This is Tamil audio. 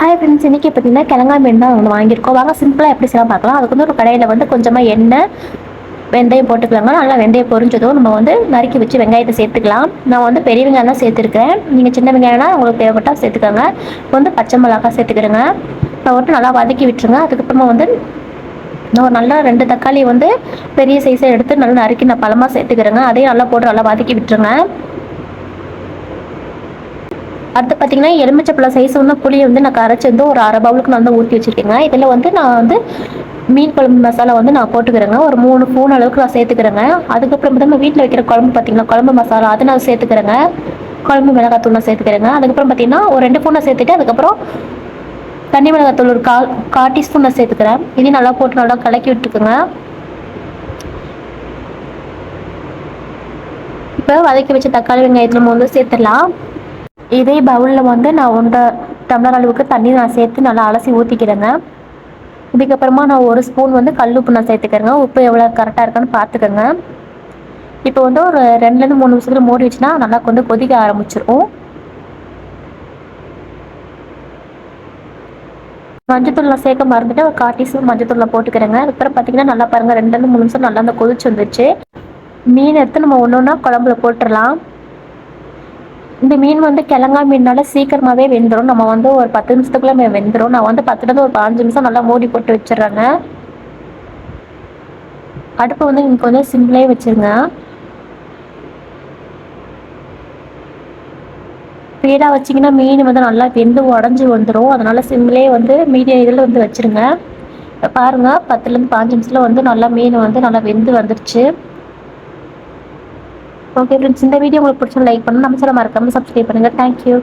ஹாய் ஃப்ரெண்ட்ஸ் இன்றைக்கி பார்த்தீங்கன்னா கிழங்கா மீன் தான் ஒன்று வாங்கியிருக்கோம். வாங்க சிம்பிளாக எப்படி செய்யலாம் பார்க்கலாம். அதுக்கு வந்து ஒரு கடையில் வந்து கொஞ்சமாக எண்ணெய் வெந்தயம் போட்டுக்கலாங்க. நல்லா வெந்தயம் பொரிஞ்சதும் நம்ம வந்து நறுக்கி வச்சு வெங்காயத்தை சேர்த்துக்கலாம். நான் வந்து பெரிய வெங்காயம் தான் சேர்த்துருக்கேன் நீங்கள் சின்ன வெங்காயம்னா உங்களுக்கு தேவைப்பட்டால் சேர்த்துக்கோங்க. இப்போ வந்து பச்சை மிளகா சேர்த்துக்கிறேங்க. இப்போ வந்து நல்லா வதக்கி விட்டுருங்க. அதுக்கப்புறமா வந்து நான் நல்லா ரெண்டு தக்காளி வந்து பெரிய சைஸை எடுத்து நல்லா நறுக்கி நான் பழமாக சேர்த்துக்கிறேங்க. அதையும் நல்லா போட்டு நல்லா வதக்கி விட்டுருங்க. அடுத்து பார்த்தீங்கன்னா எலுமிச்சப்பழம் சைஸ் வந்து புளியை வந்து நான் கரைச்சி வந்து ஒரு அரை பவுலுக்கு நான் வந்து ஊற்றி வச்சுருக்கேங்க. இதில் வந்து நான் வந்து மீன் குழம்பு மசாலா வந்து நான் போட்டுக்கிறேங்க. ஒரு மூணு ஸ்பூன் அளவுக்கு நான் சேர்த்துக்கிறேங்க. அதுக்கப்புறம் நம்ம வீட்டில் வைக்கிற குழம்பு பார்த்தீங்கன்னா குழம்பு மசாலா அதை நான் சேர்த்துக்கிறேங்க. குழம்பு மிளகாத்தூள் நான் சேர்த்துக்கிறேங்க. அதுக்கப்புறம் பார்த்தீங்கன்னா ஒரு ரெண்டு பூனை சேர்த்துட்டு அதுக்கப்புறம் தண்ணி மிளகாத்தூள் ஒரு கால் கால் டீஸ்பூன் நான் சேர்த்துக்கிறேன். இதையும் நல்லா போட்டு நல்லா கலக்கி விட்டுக்குங்க. இப்போ வதக்கி வச்ச தக்காளி வெங்காயத்தில் நம்ம வந்து சேர்த்துடலாம். இதே பவுலில் வந்து நான் ஒன்றரை டம்ளர் அளவுக்கு தண்ணி நான் சேர்த்து நல்லா அலசி ஊற்றிக்கிறேங்க இதுக்கப்புறமா நான் ஒரு ஸ்பூன் வந்து கல் உப்பு நான் சேர்த்துக்கிறேங்க. உப்பு எவ்வளோ கரெக்டாக இருக்கான்னு பார்த்துக்கோங்க. இப்போ வந்து ஒரு ரெண்டுலேருந்து மூணு நிமிஷத்தில் மூடி வச்சுன்னா நல்லா கொஞ்சம் கொதிக்க ஆரம்பிச்சிடும் மஞ்சத்தூள் நான் சேர்க்க மறந்துட்டு ஒரு கால் டீஸ்பூன் மஞ்சத்தூள் நான் போட்டுக்கிறேங்க. அதுக்கப்புறம் பார்த்தீங்கன்னா நல்லா பாருங்கள் ரெண்டுலேருந்து மூணு நிமிஷம் நல்லா அந்த கொதிச்சு வந்துச்சு மீன் எடுத்து நம்ம ஒன்று ஒன்றா குழம்புல போட்டுடலாம் இந்த மீன் வந்து கிழங்கா மீன்னால சீக்கிரமாகவே வெந்துடும் நம்ம வந்து ஒரு பத்து நிமிஷத்துக்குள்ளே வெந்துடும் நான் வந்து பத்துலேருந்து ஒரு பாஞ்சு நிமிஷம் நல்லா மூடி போட்டு வச்சிடுறேங்க அடுப்பு வந்து எனக்கு வந்து சிம்பிளே வச்சுருங்க. ஸ்பீடாக வச்சிங்கன்னா மீன் வந்து நல்லா வெந்து உடஞ்சி வந்துடும் அதனால் சிம்லே வந்து மீடியம் இதில் வந்து வச்சுருங்க. பாருங்கள் பத்துலேருந்து பாஞ்சு நிமிஷத்தில் வந்து நல்லா மீன் வந்து நல்லா வெந்து வந்துடுச்சு ஓகே ஃப்ரெண்ட்ஸ் இந்த வீடியோ உங்களுக்கு பிடிச்சா லைக் பண்ணுங்கள் நம்ம சொல்ல மறக்காமல் சப்ஸ்கிரைப் பண்ணுங்கள் தேங்க்யூ